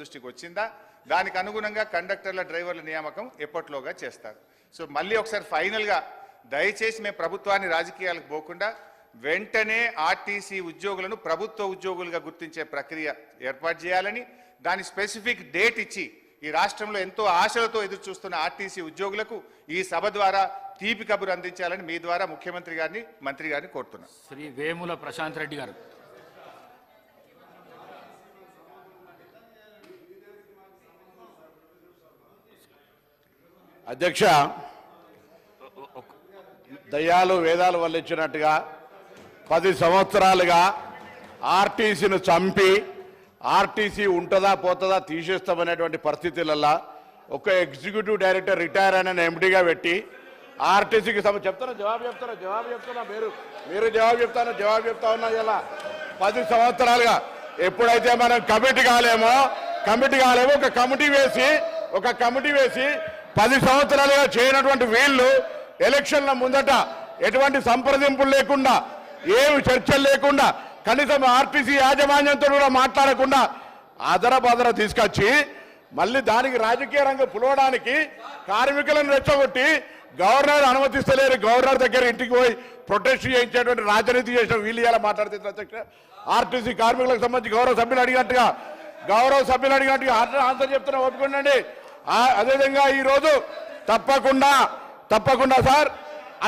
దృష్టికి వచ్చిందా? దానికి అనుగుణంగా కండక్టర్ల డ్రైవర్ల నియామకం ఎప్పట్లోగా చేస్తారు? సో మళ్ళీ ఒకసారి ఫైనల్గా దయచేసి మేము ప్రభుత్వాన్ని రాజకీయాలకు పోకుండా వెంటనే ఆర్టీసీ ఉద్యోగులను ప్రభుత్వ ఉద్యోగులుగా గుర్తించే ప్రక్రియ ఏర్పాటు చేయాలని దాని స్పెసిఫిక్ డేట్ ఇచ్చి ఈ రాష్ట్రంలో ఎంతో ఆశలతో ఎదురు చూస్తున్న ఆర్టీసీ ఉద్యోగులకు ఈ సభ ద్వారా తీపి కబురు అందించాలని మీ ద్వారా ముఖ్యమంత్రి గారిని మంత్రి గారిని కోరుతున్నాను శ్రీ వేముల ప్రశాంత్ రెడ్డి గారు. అధ్యక్ష దయ్యాలు వేదాలు వల్లించినట్టుగా పది సంవత్సరాలుగా ఆర్టీసీని చంపి ఆర్టీసీ ఉంటుందా పోతుందా తీసేస్తామనేటువంటి పరిస్థితులల్లో ఒక ఎగ్జిక్యూటివ్ డైరెక్టర్ రిటైర్ అయిన ఎండిగా పెట్టి ఆర్టీసీకి సమ చెప్తారా? జవాబు చెప్తారా? జవాబు చెప్తున్నా మీరు. మీరు జవాబు చెప్తాను జవాబు చెప్తా ఉన్నా ఇలా. పది సంవత్సరాలుగా ఎప్పుడైతే మనం కమిటీ కాలేమో కమిటీ కాలేమో ఒక కమిటీ వేసి ఒక కమిటీ వేసి పది సంవత్సరాలుగా చేయనటువంటి వీళ్ళు ఎలక్షన్ల ముందట ఎటువంటి సంప్రదింపులు లేకుండా ఏమి చర్చలు లేకుండా కనీసం ఆర్టీసీ యాజమాన్యంతో కూడా మాట్లాడకుండా అదరబదర తీసుకొచ్చి మళ్ళీ దానికి రాజకీయ రంగం పులవడానికి కార్మికులను రెచ్చగొట్టి గవర్నర్ అనుమతిస్తలేరు. గవర్నర్ దగ్గర ఇంటికి పోయి ప్రొటెస్ట్ చేయించేటువంటి రాజనీతి చేసిన వీళ్ళు ఇలా మాట్లాడితే అధ్యక్ష ఆర్టీసీ కార్మికులకు సంబంధించి గౌరవ సభ్యులు అడిగినట్టుగా గౌరవ సభ్యులు అడిగినట్టుగా ఆన్సర్ చెప్తున్నా ఒప్పుకోండి. అదేవిధంగా ఈరోజు తప్పకుండా తప్పకుండా సార్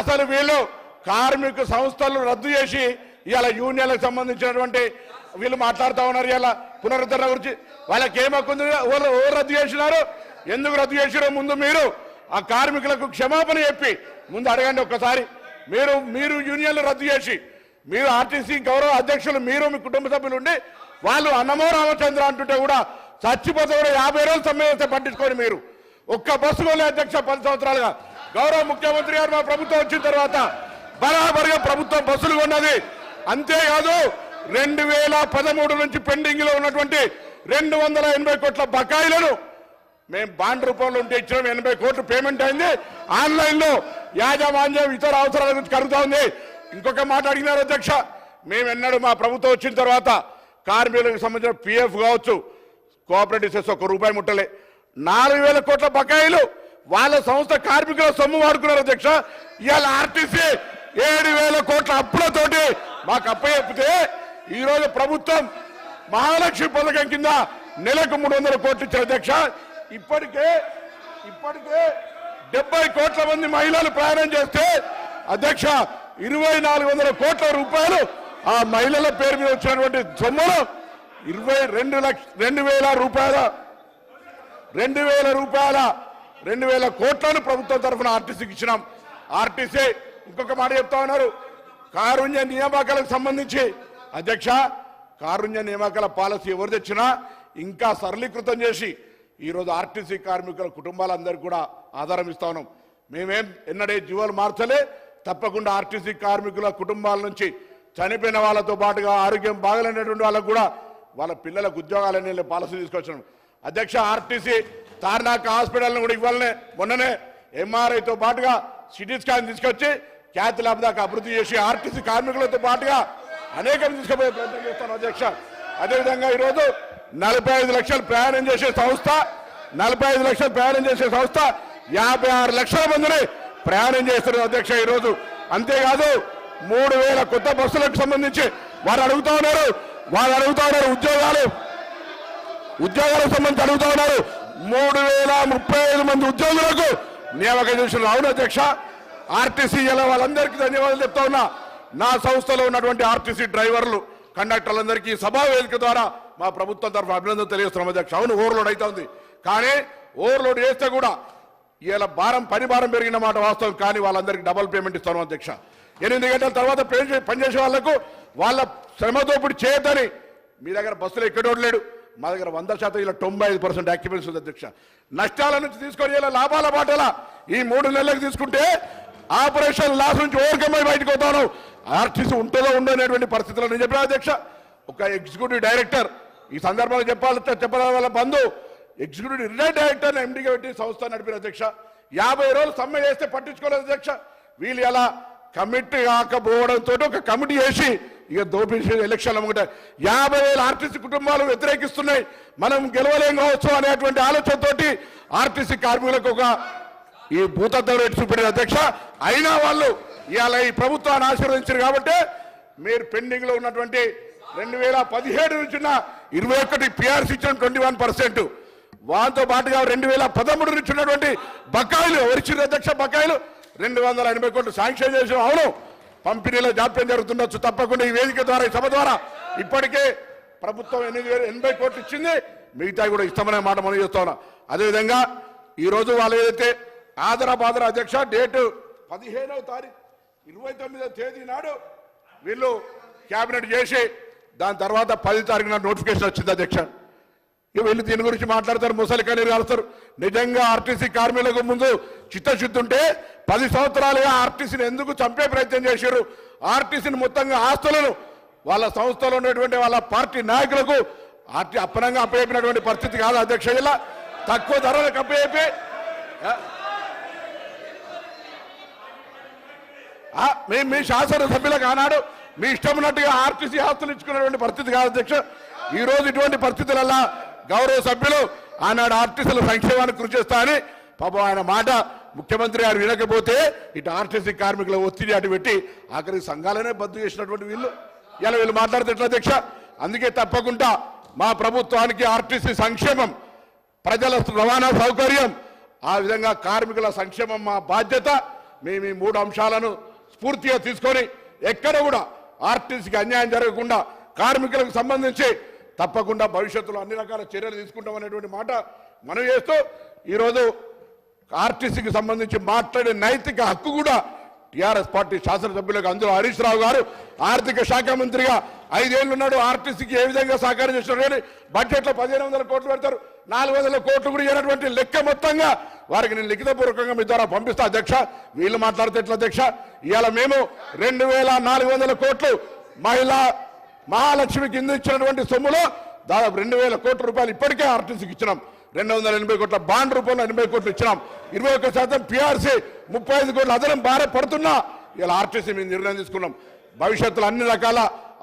అసలు వీళ్ళు కార్మిక సంస్థలు రద్దు చేసి ఇవాళ యూనియన్లకు సంబంధించినటువంటి వీళ్ళు మాట్లాడుతూ ఉన్నారు ఇలా పునరుద్ధరణ గురించి. వాళ్ళకి ఏం హక్కు ఉంది? ఎవరు ఎవరు రద్దు చేసినారు? ఎందుకు రద్దు చేసినారో ముందు మీరు ఆ కార్మికులకు క్షమాపణ చెప్పి ముందు అడగండి ఒక్కసారి. మీరు మీరు యూనియన్లు రద్దు చేసి మీరు ఆర్టీసీ గౌరవ అధ్యక్షులు మీరు మీ కుటుంబ సభ్యులు ఉండి వాళ్ళు అన్నమో రామచంద్ర అంటుంటే కూడా చచ్చిపోతే కూడా యాభై రోజులు సమ్మె పట్టించుకోండి మీరు. ఒక్క బస్సు కొలే అధ్యక్ష పది సంవత్సరాలుగా. గౌరవ ముఖ్యమంత్రి గారు మా ప్రభుత్వం వచ్చిన తర్వాత బరాబరిగా ప్రభుత్వం బస్సులు కొన్నది. అంతేకాదు రెండు వేల పదమూడు నుంచి పెండింగ్లో ఉన్నటువంటి రెండు వందల ఎనభై కోట్ల బకాయిలను మేము బాండ్ రూపంలో ఉంటే ఇచ్చిన. ఎనభై కోట్లు పేమెంట్ అయింది. ఆన్లైన్లో యాజమాన్యం ఇతర అవసరాల గురించి కలుగుతా ఉంది. ఇంకొక మాట అడిగినారు అధ్యక్ష మేము ఎన్నడూ మా ప్రభుత్వం వచ్చిన తర్వాత కార్మికులకు సంబంధించిన పిఎఫ్ కావచ్చు కోఆపరేటివ్ సెస్ ఒక రూపాయి ముట్టలే. నాలుగు వేల కోట్ల బకాయిలు వాళ్ళ సంస్థ కార్మికుల సొమ్ము వాడుకున్నారు అధ్యక్ష. ఇవాళ ఆర్టీసీ ఏడు వేల కోట్ల అప్పులతోటి మాకు అప్పచెప్పితే ఈరోజు ప్రభుత్వం మహాలక్ష్మి పథకం కింద నెలకు మూడు వందల కోట్లు ఇచ్చారు అధ్యక్ష. ఇప్పటికే ఇప్పటికే డెబ్బై కోట్ల మంది మహిళలు ప్రయాణం చేస్తే అధ్యక్ష ఇరవై నాలుగు వందల కోట్ల రూపాయలు ఆ మహిళల పేరు మీద వచ్చినటువంటి సొమ్ములు ఇరవై రెండు లక్ష రెండు వేల రూపాయల రెండు వేల రూపాయల రెండు వేల కోట్లను ప్రభుత్వం తరఫున ఆర్టీసీకి ఇచ్చినాం. ఆర్టీసీ ఇంకొక మాట చెప్తా ఉన్నారు. కారుణ్య నియామకాలకు సంబంధించి అధ్యక్ష కారుణ్య నియామకాల పాలసీ ఎవరు తెచ్చినా ఇంకా సరళీకృతం చేసి ఈరోజు ఆర్టీసీ కార్మికుల కుటుంబాలందరికీ కూడా ఆధారం ఇస్తా ఉన్నాం. మేమేం ఎన్నడే జీవాలు మార్చలే తప్పకుండా ఆర్టీసీ కార్మికుల కుటుంబాల నుంచి చనిపోయిన వాళ్ళతో పాటుగా ఆరోగ్యం బాగలేనటువంటి వాళ్ళకు కూడా వాళ్ళ పిల్లలకు ఉద్యోగాలని పాలసీ తీసుకొచ్చినాం అధ్యక్ష ఆర్టీసీ తార్నాక హాస్పిటల్ని కూడా ఇవ్వాలనే మొన్ననే ఎంఆర్ఐతో పాటుగా సిటీ స్కాన్ తీసుకొచ్చి ఖ్యాతి లాభదాకా అభివృద్ధి చేసి ఆర్టీసీ కార్మికులతో పాటుగా అనేకం తీసుకుపోయే ప్రయత్నం చేస్తాను అధ్యక్ష. అదేవిధంగా ఈరోజు నలభై ఐదు లక్షలు ప్రయాణం చేసే సంస్థ నలభై ఐదు లక్షలు ప్రయాణం చేసే సంస్థ యాభై ఆరు లక్షల మందిని ప్రయాణం చేస్తున్నారు అధ్యక్ష ఈరోజు. అంతేకాదు మూడు వేల కొత్త బస్సులకు సంబంధించి వారు అడుగుతా ఉన్నారు. వాళ్ళు అడుగుతా ఉన్నారు ఉద్యోగాలు. ఉద్యోగాలకు సంబంధించి అడుగుతా ఉన్నారు. మూడు వేల ముప్పై ఐదు మంది ఉద్యోగులకు నియామకం చేసిన అవును అధ్యక్ష ఆర్టీసీ వాళ్ళందరికీ ధన్యవాదాలు చెప్తా ఉన్నా. నా సంస్థలో ఉన్నటువంటి ఆర్టీసీ డ్రైవర్లు కండక్టర్లందరికీ సభా వేదిక ద్వారా మా ప్రభుత్వం తరఫు అభినందన తెలియజేస్తున్నాం అధ్యక్ష. అవును ఓవర్లోడ్ అవుతుంది కానీ ఓవర్లోడ్ చేస్తే కూడా ఇలా భారం పని భారం పెరిగిన మాట వాస్తవం. కానీ వాళ్ళందరికీ డబల్ పేమెంట్ ఇస్తాను అధ్యక్ష. ఎనిమిది గంటల తర్వాత పనిచేసే వాళ్ళకు వాళ్ళ శ్రమదోపిడి చేయొద్దని మీ దగ్గర బస్సులు ఎక్కడోడు లేడు. మా దగ్గర వంద శాతం ఇలా తొంభై ఐదు పర్సెంట్ యాక్యుపెన్స్ ఉంది అధ్యక్ష. నష్టాల నుంచి తీసుకొని ఇలా లాభాల బాటల ఈ మూడు నెలలకు తీసుకుంటే ఆపరేషన్ లాస్ నుంచి ఓవర్కమ్ బయటకు పోతాను ఆర్టీసీ ఉంటుందో ఉండో అనేటువంటి పరిస్థితుల్లో నేను చెప్పిన అధ్యక్ష. ఒక ఎగ్జిక్యూటివ్ డైరెక్టర్ ఈ సందర్భంలో చెప్పాలి చెప్పడం వల్ల బంధు. ఎగ్జిక్యూటివ్ రిటైర్ డైరెక్టర్ ఎండిగా పెట్టి సంస్థ నడిపిన అధ్యక్ష. యాభై రోజులు సమ్మె చేస్తే పట్టించుకోలేదు అధ్యక్ష. వీళ్ళు ఎలా కమిటీ కాకపోవడంతో ఒక కమిటీ వేసి ఇక దోపిడీ ఎలక్షన్లు అమ్ముకుంటే యాభై వేల ఆర్టీసీ కుటుంబాలు వ్యతిరేకిస్తున్నాయి. మనం గెలవలేం కావచ్చు అనేటువంటి ఆలోచనతోటి ఆర్టీసీ కార్మికులకు ఒక ఈ భూతత్వ రేటు చూపెట్టిన అధ్యక్ష. అయినా వాళ్ళు ఇవాళ ఈ ప్రభుత్వాన్ని ఆశీర్వదించారు కాబట్టి మీరు పెండింగ్లో ఉన్నటువంటి రెండు వేల పదిహేడు నుంచి ఉన్న ఇరవై ఒకటి పిఆర్సీ ఇచ్చిన ట్వంటీ వన్ పర్సెంట్. వాటితో పాటుగా రెండు వేల పదమూడు నుంచి ఉన్నటువంటి బకాయిలు ఎవరిచ్చిన అధ్యక్ష బకాయిలు? రెండు వందల ఎనభై కోట్లు శాంక్షన్ చేసిన అవును. పంపిణీలో జాప్యం జరుగుతుండొచ్చు తప్పకుండా ఈ వేదిక ద్వారా ఈ సభ ద్వారా. ఇప్పటికే ప్రభుత్వం ఎనిమిది వేల ఎనభై కోట్లు ఇచ్చింది. మిగతా కూడా ఇస్తామనే మాట మనం చేస్తా ఉన్నాం. అదేవిధంగా ఈరోజు వాళ్ళు ఏదైతే ఆదర అధ్యక్ష డేటు పదిహేనవ తారీఖు ఇరవై తొమ్మిదవ తేదీ నాడు వీళ్ళు క్యాబినెట్ చేసి దాని తర్వాత పది తారీఖున నోటిఫికేషన్ వచ్చింది అధ్యక్ష. ఇక దీని గురించి మాట్లాడతారు ముసలి కన్నీరు కలుస్తారు. నిజంగా ఆర్టీసీ కార్మికులకు ముందు చిత్తశుద్ధి ఉంటే పది సంవత్సరాలుగా ఆర్టీసీని ఎందుకు చంపే ప్రయత్నం చేశారు? ఆర్టీసీని మొత్తంగా ఆస్తులను వాళ్ళ సంస్థలో ఉన్నటువంటి వాళ్ళ పార్టీ నాయకులకు ఆర్టీ అప్పనంగా అప్పయ్యినటువంటి పరిస్థితి కాదు అధ్యక్ష ఇలా తక్కువ ధరలకు అప్పయ్యి మేము మీ శాసనసభ్యులకు ఆనాడు మీ ఇష్టం ఉన్నట్టుగా ఆర్టీసీ ఆస్తులు ఇచ్చుకున్నటువంటి పరిస్థితి కాదు అధ్యక్ష. ఈ రోజు ఇటువంటి పరిస్థితులలో గౌరవ సభ్యులు ఆనాడు ఆర్టీసీల సంక్షేమానికి కృషి చేస్తా అని పాపం ఆయన మాట ముఖ్యమంత్రి గారు వినకపోతే ఇటు ఆర్టీసీ కార్మికుల ఒత్తిడి అటు పెట్టి ఆఖరి సంఘాలనే బద్దు చేసినటువంటి వీళ్ళు. ఇలా వీళ్ళు మాట్లాడితే అధ్యక్ష? అందుకే తప్పకుండా మా ప్రభుత్వానికి ఆర్టీసీ సంక్షేమం ప్రజల రవాణా సౌకర్యం ఆ విధంగా కార్మికుల సంక్షేమం మా బాధ్యత. మేము ఈ మూడు అంశాలను స్ఫూర్తిగా తీసుకొని ఎక్కడ కూడా ఆర్టీసీకి అన్యాయం జరగకుండా కార్మికులకు సంబంధించి తప్పకుండా భవిష్యత్తులో అన్ని రకాల చర్యలు తీసుకుంటామనేటువంటి మాట మనం చేస్తూ ఈరోజు ఆర్టీసీకి సంబంధించి మాట్లాడే నైతిక హక్కు కూడా టిఆర్ఎస్ పార్టీ శాసనసభ్యులకు అందులో హరీష్ రావు గారు ఆర్థిక శాఖ మంత్రిగా ఐదేళ్ళు ఉన్నాడు ఆర్టీసీకి ఏ విధంగా సహకారం చేస్తున్నారు కానీ బడ్జెట్లో పదిహేను వందల కోట్లు పెడతారు నాలుగు వందల కోట్లు కూడా ఇవ్వనటువంటి లెక్క మొత్తంగా వారికి నేను లిఖితపూర్వకంగా మీ ద్వారా పంపిస్తా అధ్యక్ష. వీళ్ళు మాట్లాడితే ఎట్లా అధ్యక్ష? ఇవాళ మేము రెండు వేల నాలుగు వందల కోట్లు మహిళా మహాలక్ష్మి కింద ఇచ్చినటువంటి సొమ్ములో దాదాపు రెండు వేల కోట్ల రూపాయలు ఇప్పటికే ఆర్టీసీకి ఇచ్చినాం. రెండు వందల ఎనభై కోట్ల బాండ్ రూపంలో ఎనభై కోట్లు ఇచ్చినాం. ఇరవై ఒక్క శాతం పిఆర్సీ ముప్పై ఐదు కోట్లు అదనం భార పడుతున్నా ఇలా ఆర్టీసీ మేము నిర్ణయం తీసుకున్నాం. భవిష్యత్తులో అన్ని రకాల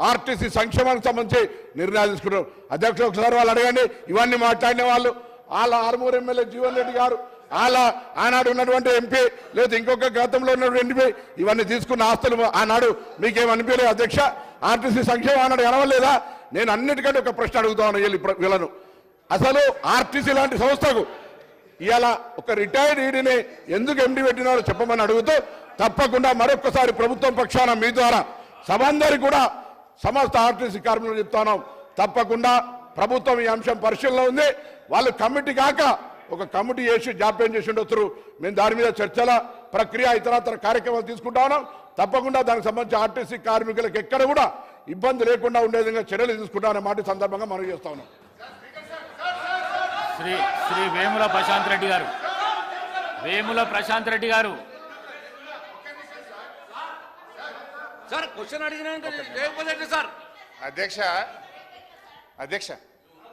ఆర్టీసీ సంక్షేమానికి సంబంధించి నిర్ణయాలు తీసుకున్నాం. అధ్యక్షులు ఒకసారి వాళ్ళు అడగండి ఇవన్నీ మాట్లాడిన వాళ్ళు వాళ్ళ ఆరుమూరు ఎమ్మెల్యే జీవన్ రెడ్డి గారు వాళ్ళ ఆనాడు ఉన్నటువంటి ఎంపీ లేదా ఇంకొక గతంలో ఉన్నటువంటి ఎంపీ ఇవన్నీ తీసుకున్న ఆస్తులు ఆనాడు మీకేమనిపించలేదు అధ్యక్ష. ఆర్టీసీ సంక్షేమం అన్నాడు కనవలేదా నేను అన్నిటికంటే ఒక ప్రశ్న అడుగుతాను వీళ్ళు ఇప్పుడు వీళ్ళను. అసలు ఆర్టీసీ లాంటి సంస్థకు ఇవాళ ఒక రిటైర్డ్ ఈడీని ఎందుకు ఎండి పెట్టినారో చెప్పమని అడుగుతూ తప్పకుండా మరొకసారి ప్రభుత్వం పక్షాన మీ ద్వారా సభందరి కూడా సమస్త ఆర్టీసీ కార్మికులు చెప్తాను తప్పకుండా ప్రభుత్వం ఈ అంశం పరిశీలనలో ఉంది. వాళ్ళు కమిటీ కాక ఒక కమిటీ వేసి జాప్యం చేసి ఉండొచ్చు. మేము దాని మీద చర్చల. ప్రక్రియ ఇతరత్ర కార్యక్రమాలు తీసుకుంటా ఉన్నాం. తప్పకుండా దానికి సంబంధించి ఆర్టీసీ కార్మికులకు ఎక్కడ కూడా ఇబ్బంది లేకుండా ఉండే విధంగా చర్యలు తీసుకుంటామనే మాట సందర్భంగా మనం చేస్తా ఉన్నాం. శ్రీ శ్రీ వేముల ప్రశాంత్ రెడ్డి గారు. వేముల ప్రశాంత్ రెడ్డి గారు. సార్ క్వశ్చన్ లేకపోతే సార్. అధ్యక్ష అధ్యక్ష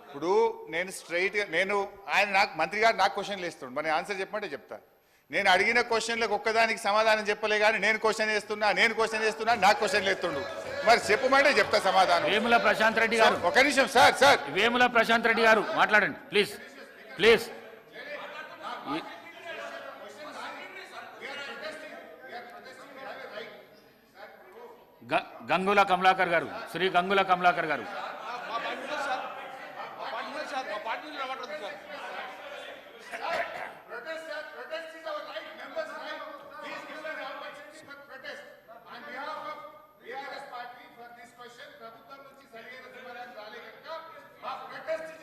ఇప్పుడు నేను స్ట్రైట్ నేను ఆయన నాకు మంత్రి గారు నాకు క్వశ్చన్లు ఇస్తుండు మరి ఆన్సర్ చెప్పమంటే చెప్తా. నేను అడిగిన క్వశ్చన్లకు ఒక్కదానికి సమాధానం చెప్పలే కానీ నేను క్వశ్చన్ చేస్తున్నా నేను క్వశ్చన్ చేస్తున్నా నాకు క్వశ్చన్లు ఎత్తుండు. మరి చెప్పమంటే చెప్తా సమాధానం. వేముల ప్రశాంత్ రెడ్డి గారు. ఒక నిమిషం సార్ సార్. వేముల ప్రశాంత్ రెడ్డి గారు మాట్లాడండి ప్లీజ్ ప్లీజ్. గంగుల కమలాకర్ గారు శ్రీ గంగుల కమలాకర్ గారు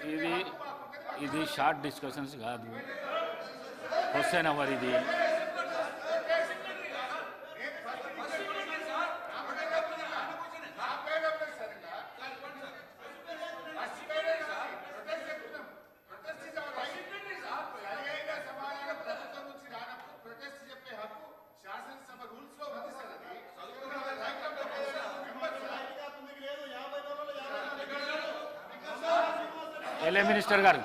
ఇది ఇది షార్ట్ డిస్కషన్స్ కాదు క్వశ్చన్ అవర్ ఇది ఎల్ఏ మినిస్టర్ గారు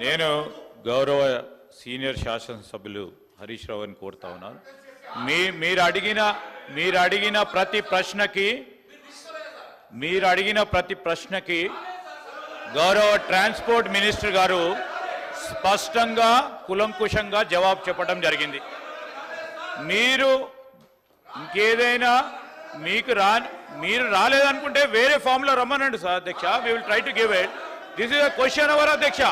నేను గౌరవ సీనియర్ శాసనసభ్యులు హరీష్ రావుని కోరుతా ఉన్నాను మీ మీరు అడిగిన మీరు అడిగిన ప్రతి ప్రశ్నకి మీరు అడిగిన ప్రతి ప్రశ్నకి గౌరవ ట్రాన్స్పోర్ట్ మినిస్టర్ గారు స్పష్టంగా కులంకుశంగా జవాబు చెప్పడం జరిగింది. మీరు ఇంకేదైనా మీకు రా మీరు రాలేదనుకుంటే వేరే ఫామ్లో రమ్మనండి సార్ అధ్యక్ష. We will try to give it this is a question hour అధ్యక్ష.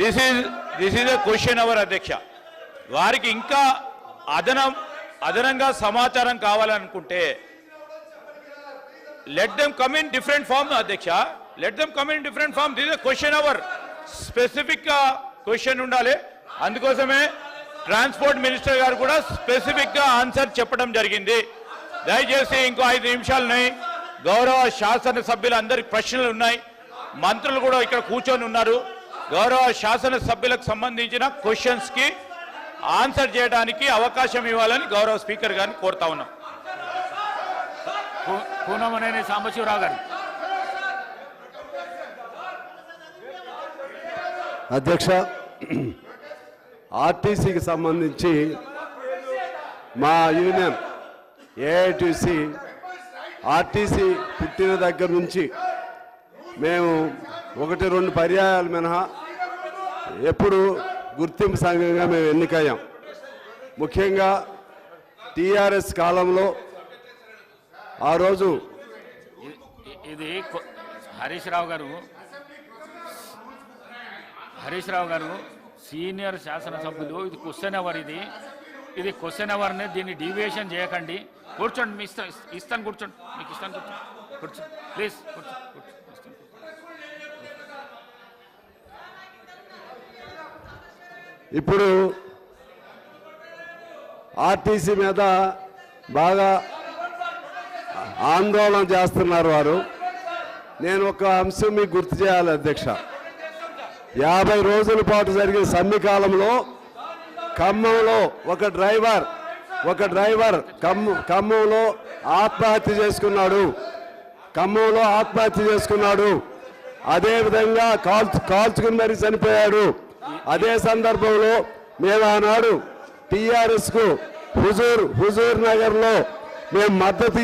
This is this is the question hour అధ్యక్ష వారికి ఇంకా అదనం అదనంగా సమాచారం కావాలనుకుంటే let them come in different form అధ్యక్ష let them come in different form this question hour స్పెసిఫిక్గా క్వశ్చన్ ఉండాలి. అందుకోసమే ట్రాన్స్పోర్ట్ మినిస్టర్ గారు కూడా స్పెసిఫిక్గా ఆన్సర్ చెప్పడం జరిగింది. దయచేసి ఇంకో ఐదు నిమిషాలున్నాయి గౌరవ శాసనసభ్యులందరికీ ప్రశ్నలు ఉన్నాయి. మంత్రులు కూడా ఇక్కడ కూర్చొని ఉన్నారు. గౌరవ శాసన సభ్యులకు సంబంధించిన క్వశ్చన్స్కి ఆన్సర్ చేయడానికి అవకాశం ఇవ్వాలని గౌరవ స్పీకర్ గారిని కోరుతా ఉన్నాం. కూనమనేని సాంబశివరావు గారు. అధ్యక్ష ఆర్టీసీకి సంబంధించి మా యూనియన్ ఏఐటీసీ ఆర్టీసీ పుట్టిన దగ్గర నుంచి మేము ఒకటి రెండు పర్యాయాలు మినహా. ఎప్పుడు గుర్తింపు సంఘంగా మేము ఎన్నికయ్యాం. ముఖ్యంగా టీఆర్ఎస్ కాలంలో ఆ రోజు ఇది హరీష్ రావు గారు హరీష్ రావు గారు సీనియర్ శాసనసభ్యులు. ఇది క్వశ్చన్ అవర్ ఇది? ఇది క్వశ్చన్ అవర్ని దీన్ని డీవియేషన్ చేయకండి. కూర్చోండి మీ ఇస్తాను కూర్చోండి. మీకు ఇస్తాను కూర్చోండి కూర్చోండి ప్లీజ్ కూర్చోండి కూర్చోండి ఇప్పుడు ఆర్టీసీ మీద బాగా ఆందోళన చేస్తున్నారు వారు. నేను ఒక అంశం మీకు గుర్తు చేయాలి అధ్యక్ష. యాభై రోజుల పాటు జరిగిన సమ్మె కాలంలో ఖమ్మంలో ఒక డ్రైవర్ ఒక డ్రైవర్ ఖమ్మ ఖమ్మంలో ఆత్మహత్య చేసుకున్నాడు. ఖమ్మంలో ఆత్మహత్య చేసుకున్నాడు. అదేవిధంగా కాల్చు కాల్చుకుని మరీ చనిపోయాడు. అదే సందర్భంలో మేము ఆనాడు టిఆర్ఎస్కు హుజూర్ హుజూర్ నగర్లో మేము మద్దతు